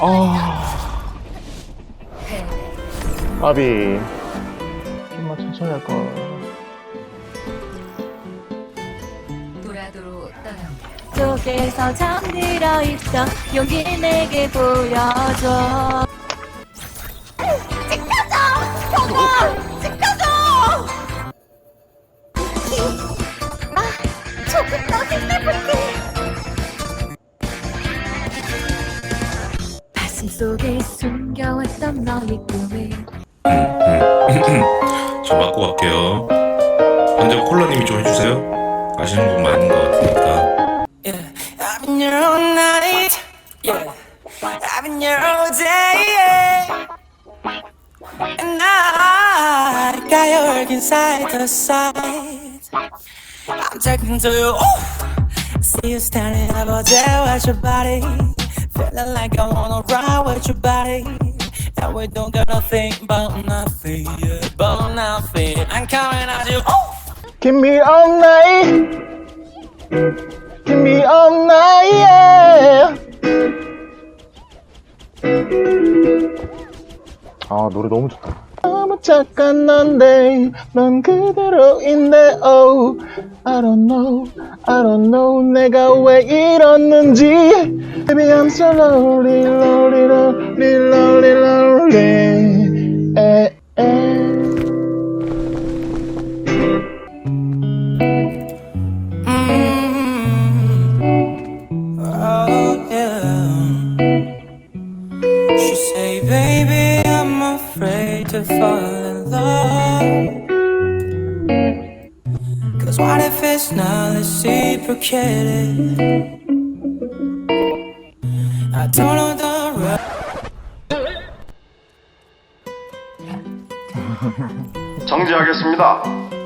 아. 아비. 좀만 천천히 할 걸. 도라도로 떠납니다. 속에서 잠들어 있던 용기 내게 보여줘. 속에 숨겨왔던 너의 꿈을 저 맞고 갈게요. 먼저 콜라님이 좀 해주세요. 아시는 분 많은 것 같으니까. Yeah, I've been here all night. Yeah, I've been here all day. Yeah. And I got you working side to side. I'm talking to you. Ooh. See you standing up there with your body. Feeling like I wanna ride with your body. And we don't gotta think about nothing, yeah, about nothing. I'm coming at you. Ooh. Give me all night. Give me all night, yeah. 아, 노래 너무 좋다. 착한 넌데, 넌 그대로인데, oh. I don't know, I don't know, 내가 왜 이러는지. Baby, I'm so lonely, lonely, lonely, lonely, lonely. 에, 에. Oh. She say, baby, afraid to fall in love. Cause what if it's not reciprocated? I don't know the right. 정지하겠습니다.